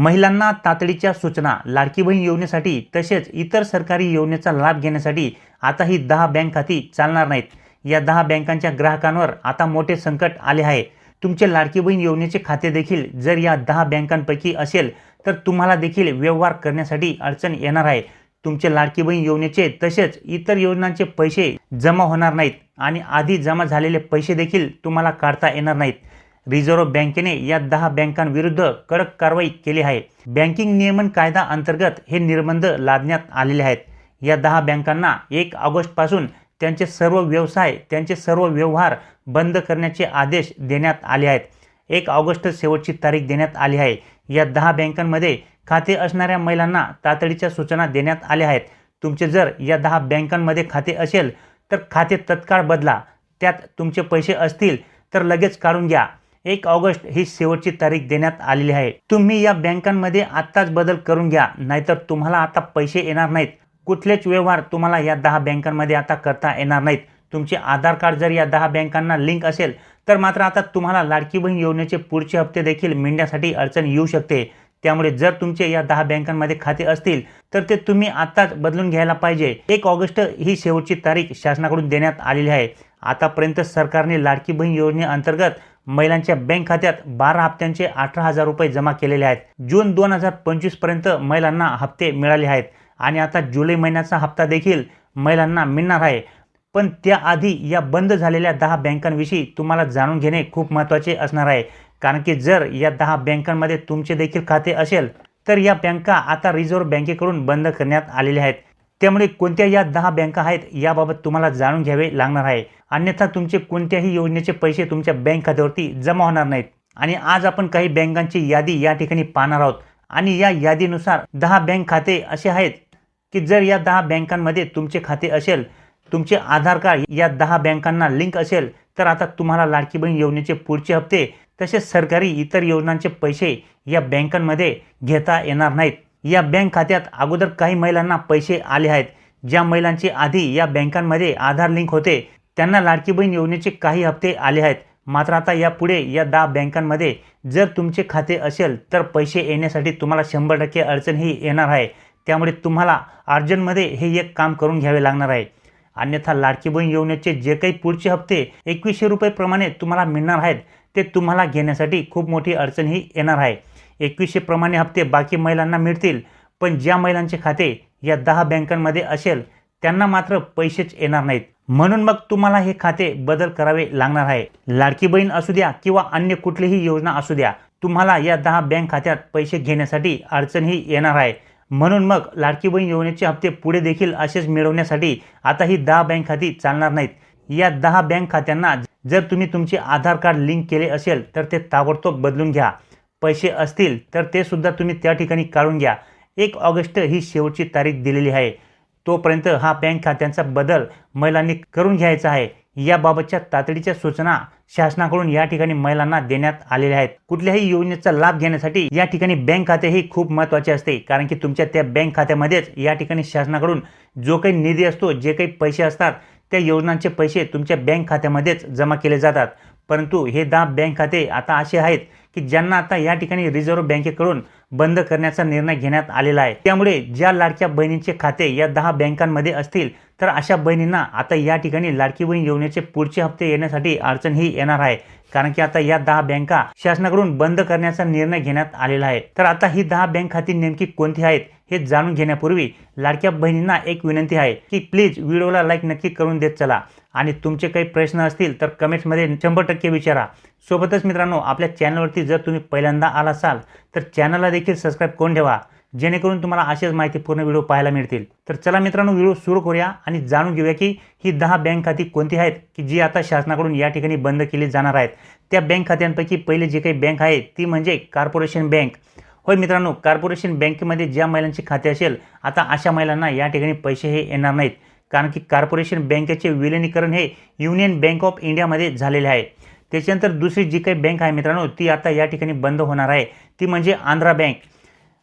महिलांना तातडीच्या सूचना लाडकी बहीण योजनेसाठी तसेच इतर सरकारी योजनेचा लाभ घेण्यासाठी आता ही दहा बँक खाती चालणार नाहीत. या दहा बँकांच्या ग्राहकांवर आता मोठे संकट आले आहे. तुमचे लाडकी बहीण योजनेचे खाते देखील जर या दहा बँकांपैकी असेल तर तुम्हाला देखील व्यवहार करण्यासाठी अडचण येणार आहे. तुमचे लाडकी बहीण योजनेचे तसेच इतर योजनांचे पैसे जमा होणार नाहीत आणि आधी जमा झालेले पैसे देखील तुम्हाला काढता येणार नाहीत. रिझर्व्ह बँकेने या दहा बँकांविरुद्ध कडक कारवाई केली आहे. बँकिंग नियमन कायदा अंतर्गत हे निर्बंध लादण्यात आलेले आहेत. या दहा बँकांना एक ऑगस्टपासून त्यांचे सर्व व्यवसाय त्यांचे सर्व व्यवहार बंद करण्याचे आदेश देण्यात आले आहेत. एक ऑगस्ट शेवटची तारीख देण्यात आली आहे. या दहा बँकांमध्ये खाते असणाऱ्या महिलांना तातडीच्या सूचना देण्यात आल्या आहेत. तुमचे जर या दहा बँकांमध्ये खाते असेल तर खाते तत्काळ बदला. त्यात तुमचे पैसे असतील तर लगेच काढून घ्या. एक ऑगस्ट ही शेवटची तारीख देण्यात आलेली आहे. तुम्ही या बँकांमध्ये आत्ताच बदल करून घ्या नाहीतर तुम्हाला आता पैसे येणार नाहीत. कुठलेच व्यवहार तुम्हाला या दहा बँकांमध्ये आता करता येणार नाहीत. तुमचे आधार कार्ड जर या दहा बँकांना लिंक असेल तर मात्र आता तुम्हाला लाडकी बहीण योजनेचे पुढचे हप्ते देखील मिळण्यासाठी अडचण येऊ शकते. त्यामुळे जर तुमचे या दहा बँकांमध्ये खाते असतील तर ते तुम्ही आत्ताच बदलून घ्यायला पाहिजे. एक ऑगस्ट ही शेवटची तारीख शासनाकडून देण्यात आलेली आहे. आतापर्यंत सरकारने लाडकी बहीण योजनेअंतर्गत महिलांच्या बँक खात्यात बारा हप्त्यांचे अठरा हजार रुपये जमा केलेले आहेत. जून दोन हजार पंचवीसपर्यंत महिलांना हप्ते मिळाले आहेत आणि आता जुलै महिन्याचा हप्ता देखील महिलांना मिळणार आहे. पण त्याआधी या बंद झालेल्या दहा बँकांविषयी तुम्हाला जाणून घेणे खूप महत्त्वाचे असणार आहे. कारण की जर या दहा बँकांमध्ये तुमचे देखील खाते असेल तर या बँका आता रिझर्व्ह बँकेकडून बंद करण्यात आलेल्या आहेत. त्यामुळे कोणत्या या दहा बँका आहेत याबाबत तुम्हाला जाणून घ्यावे लागणार आहे. अन्यथा तुमचे कोणत्याही योजनेचे पैसे तुमच्या बँक खात्यावरती जमा होणार नाहीत. आणि आज आपण काही बँकांची यादी या ठिकाणी पाहणार आहोत. आणि या यादीनुसार दहा बँक खाते असे आहेत की जर या दहा बँकांमध्ये तुमचे खाते असेल तुमचे आधार कार्ड या दहा बँकांना लिंक असेल तर आता तुम्हाला लाडकी बहीण योजनेचे पुढचे हप्ते तसेच सरकारी इतर योजनांचे पैसे या बँकांमध्ये घेता येणार नाहीत. या बँक खात्यात अगोदर काही महिलांना पैसे आले आहेत. ज्या महिलांचे आधी या बँकांमध्ये आधार लिंक होते त्यांना लाडकी बहीण योजनेचे काही हप्ते आले आहेत. मात्र आता यापुढे या दहा बँकांमध्ये जर तुमचे खाते असेल तर पैसे येण्यासाठी तुम्हाला शंभर टक्के अडचण ही येणार आहे. त्यामुळे तुम्हाला अर्जंटमध्ये हे एक काम करून घ्यावे लागणार आहे. अन्यथा लाडकी बहीण योजनेचे जे काही पुढचे हप्ते एकवीसशे रुपयेप्रमाणे तुम्हाला मिळणार आहेत ते तुम्हाला घेण्यासाठी खूप मोठी अडचण ही येणार आहे. एकवीसशे प्रमाणे हप्ते बाकी महिलांना मिळतील पण ज्या महिलांचे खाते या दहा बँकांमध्ये असेल त्यांना मात्र पैसेच येणार नाहीत. म्हणून मग तुम्हाला हे खाते बदल करावे लागणार आहे. लाडकी बहीण असू द्या किंवा अन्य कुठलीही योजना असू द्या तुम्हाला या दहा बँक खात्यात पैसे घेण्यासाठी अडचणही येणार आहे. म्हणून मग लाडकी बहीण योजनेचे हप्ते पुढे देखील असेच मिळवण्यासाठी आता ही दहा बँक खाती चालणार नाहीत. या दहा बँक खात्यांना जर तुम्ही तुमचे आधार कार्ड लिंक केले असेल तर ते ताबडतोब बदलून घ्या. पैसे असतील तर ते सुद्धा तुम्ही त्या ठिकाणी काढून घ्या. एक ऑगस्ट ही शेवटची तारीख दिलेली आहे. तोपर्यंत हा बँक खात्यांचा बदल महिलांनी करून घ्यायचा आहे. याबाबतच्या तातडीच्या सूचना शासनाकडून या ठिकाणी महिलांना देण्यात आलेल्या आहेत. कुठल्याही योजनेचा लाभ घेण्यासाठी या ठिकाणी बँक खाते हे खूप महत्त्वाचे असते. कारण की तुमच्या त्या बँक खात्यामध्येच या ठिकाणी शासनाकडून जो काही निधी असतो जे काही पैसे असतात त्या योजनांचे पैसे तुमच्या बँक खात्यामध्येच जमा केले जातात. परंतु हे दहा बँक खाते आता असे आहेत की ज्यांना आता या ठिकाणी रिझर्व्ह बँकेकडून बंद करण्याचा निर्णय घेण्यात आलेला आहे. त्यामुळे ज्या लाडक्या बहिणींचे खाते या दहा बँकांमध्ये असतील तर अशा बहिणींना आता या ठिकाणी लाडकी बहीण योजनेचे पुढचे हप्ते येण्यासाठी अडचण ही येणार आहे. कारण की आता या दहा बँका शासनाकडून बंद करण्याचा निर्णय घेण्यात आलेला आहे. तर आता ही दहा बँक खाती नेमकी कोणती आहेत हे जाणून घेण्यापूर्वी लाडक्या बहिणींना एक विनंती आहे की प्लीज व्हिडिओला लाईक नक्की करून देत चला. आणि तुमचे काही प्रश्न असतील तर कमेंट्समध्ये शंभर टक्के विचारा. सोबतच मित्रांनो आपल्या चॅनलवरती जर तुम्ही पहिल्यांदा आला असाल तर चॅनलला देखील सबस्क्राईब करून ठेवा. जेणेकरून तुम्हाला असेच माहितीपूर्ण व्हिडिओ पाहायला मिळतील. तर चला मित्रांनो व्हिडिओ सुरू करूया आणि जाणून घेऊया की ही दहा बँक खाती कोणती आहेत की जी आता शासनाकडून या ठिकाणी बंद केली जाणार आहेत. त्या बँक खात्यांपैकी पहिले जी काही बँक आहे ती म्हणजे कॉर्पोरेशन बँक. होय मित्रांनो कॉर्पोरेशन बँकेमध्ये ज्या महिलांचे खाते असेल आता अशा महिलांना या ठिकाणी पैसे हे येणार नाहीत. कारण की कॉर्पोरेशन बँकेचे विलिनीकरण हे युनियन बँक ऑफ इंडियामध्ये झालेले आहे. त्याच्यानंतर दुसरी जी काही बँक आहे मित्रांनो ती आता या ठिकाणी बंद होणार आहे. ती म्हणजे आंध्रा बँक.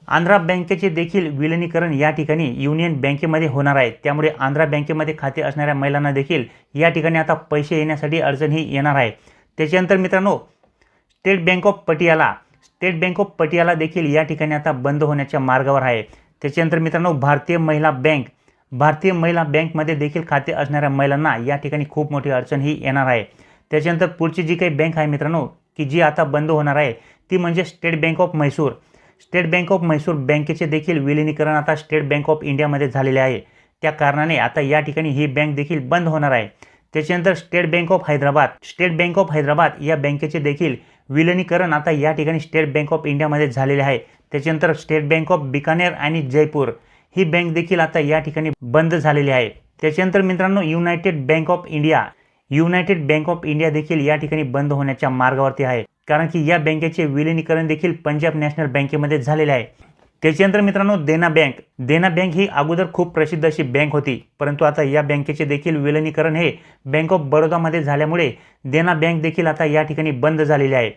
आंध्रा बँकेचे देखील विलिनीकरण या ठिकाणी युनियन बँकेमध्ये होणार आहे. त्यामुळे आंध्रा बँकेमध्ये खाते असणाऱ्या महिलांना देखील या ठिकाणी आता पैसे येण्यासाठी अडचण ही येणार आहे. त्याच्यानंतर मित्रांनो State Bank of Patiala. State Bank of Patiala देखील या ठिकाणी आता बंद होण्याच्या मार्गावर आहे. त्याच्यानंतर मित्रांनो भारतीय महिला बँक. भारतीय महिला बँकमध्ये देखील खाते असणाऱ्या महिलांना या ठिकाणी खूप मोठी अडचण ही येणार आहे. त्याच्यानंतर पुढची जी काही बँक आहे मित्रांनो की जी आता बंद होणार आहे ती म्हणजे State Bank of Mysore. State Bank of Mysore बँकेचे देखील विलिनीकरण आता स्टेट बँक ऑफ इंडियामध्ये झालेले आहे. त्या कारणाने आता या ठिकाणी ही बँक देखील बंद होणार आहे. त्याच्यानंतर State Bank of Hyderabad. State Bank of Hyderabad या बँकेचे देखील विलिनीकरण आता या ठिकाणी स्टेट बँक ऑफ इंडियामध्ये झालेले आहे. त्याच्यानंतर स्टेट बँक ऑफ बिकानेर आणि जयपूर. ही बँक देखील आता या ठिकाणी बंद झालेली आहे. त्याच्यानंतर मित्रांनो United Bank of India United Bank of India देखील या ठिकाणी बंद होण्याच्या मार्गावरती आहे. कारण की या बँकेचे विलिनीकरण देखील पंजाब नॅशनल बँकेमध्ये झालेले आहे. त्याच्यानंतर मित्रांनो देना बँक. देना बँक ही अगोदर खूप प्रसिद्ध अशी बँक होती. परंतु आता या बँकेचे देखील विलिनीकरण हे बँक ऑफ बडोदामध्ये झाल्यामुळे देना बँक देखील आता या ठिकाणी बंद झालेली आहे.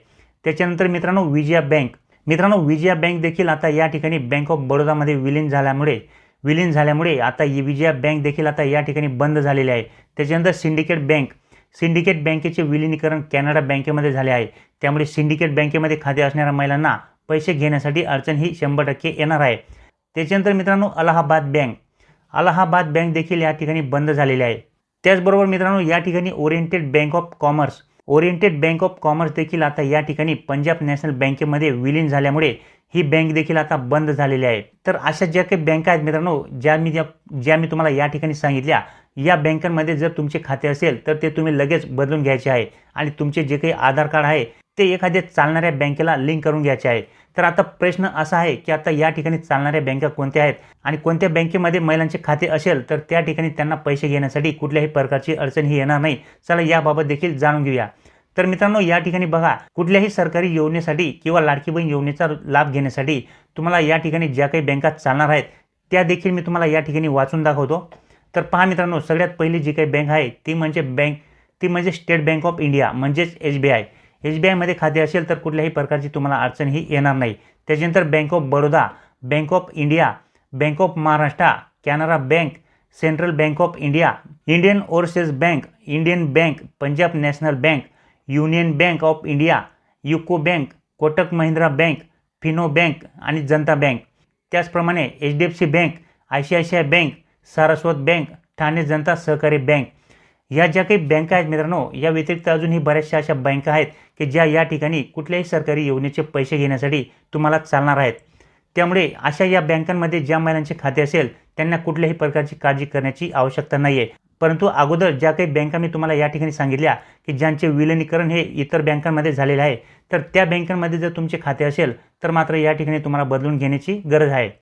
त्याच्यानंतर मित्रांनो विजया बँक. मित्रांनो विजया बँक देखील आता या ठिकाणी बँक ऑफ बडोदामध्ये विलीन झाल्यामुळे विलीन झाल्यामुळे आता ही विजया बँक देखील आता या ठिकाणी बंद झालेली आहे. त्याच्यानंतर सिंडिकेट बँक सिंडिकेट बँकेचे विलीनीकरण कॅनडा बँकेमध्ये झाले आहे. त्यामुळे सिंडिकेट बँकेमध्ये खाते असणाऱ्या महिलांना पैसे घेण्यासाठी अडचण ही शंभर टक्के येणार आहे. त्याच्यानंतर मित्रांनो अलाहाबाद बँक अलाहाबाद बँक देखील या ठिकाणी बंद झालेली आहे. त्याचबरोबर मित्रांनो या ठिकाणी Oriented Bank of Commerce Oriented Bank of Commerce देखील आता या ठिकाणी पंजाब नॅशनल बँकेमध्ये विलीन झाल्यामुळे ही बँक देखील आता बंद झालेली आहे. तर अशा ज्या काही बँका आहेत मित्रांनो ज्या मी ज्या ज्या मी तुम्हाला या ठिकाणी सांगितल्या या बँकांमध्ये जर तुमचे खाते असेल तर ते तुम्ही लगेच बदलून घ्यायचे आहे. आणि तुमचे जे काही आधार कार्ड आहे ते एखाद्या चालणाऱ्या बँकेला लिंक करून घ्यायचे आहे. तर आता प्रश्न असा आहे की आता या ठिकाणी चालणाऱ्या बँका कोणत्या आहेत? आणि कोणत्या बँकेमध्ये महिलांचे खाते असेल तर त्या ठिकाणी त्यांना पैसे घेण्यासाठी कुठल्याही प्रकारची अडचण ही येणार नाही. चला याबाबत देखील जाणून घेऊया. तर मित्रांनो या ठिकाणी बघा कुठल्याही सरकारी योजनेसाठी किंवा लाडकी बहीण योजनेचा लाभ घेण्यासाठी तुम्हाला या ठिकाणी ज्या काही बँका चालणार आहेत त्या देखील मी तुम्हाला या ठिकाणी वाचून दाखवतो. तर पहा मित्रांनो सगळ्यात पहिली जी काही बँक आहे ती म्हणजे बँक ती म्हणजे स्टेट बँक ऑफ इंडिया म्हणजेच S B I. S B आयमध्ये खाते असेल तर कुठल्याही प्रकारची तुम्हाला अडचण ही येणार नाही. त्याच्यानंतर Bank of Baroda Bank of India Bank of Maharashtra Canara Bank Central Bank of India Indian Overseas Bank Indian Bank Punjab National Bank Union Bank of India UCO Bank Kotak Mahindra Bank Fino Bank आणि Janata Bank त्याचप्रमाणे H D F C Bank I C I C I Bank Saraswat Bank Thane Janata Sahakari Bank या ज्या काही बँका आहेत मित्रांनो या व्यतिरिक्त अजूनही बऱ्याचशा अशा बँका आहेत की ज्या या ठिकाणी कुठल्याही सरकारी योजनेचे पैसे घेण्यासाठी तुम्हाला चालणार आहेत. त्यामुळे अशा या बँकांमध्ये ज्या महिलांचे खाते असेल त्यांना कुठल्याही प्रकारची काळजी करण्याची आवश्यकता नाही आहे परंतु अगोदर ज्या काही बँका मी तुम्हाला या ठिकाणी सांगितल्या की ज्यांचे विलिनीकरण हे इतर बँकांमध्ये झालेले आहे तर त्या बँकांमध्ये जर तुमचे खाते असेल तर मात्र या ठिकाणी तुम्हाला बदलून घेण्याची गरज आहे.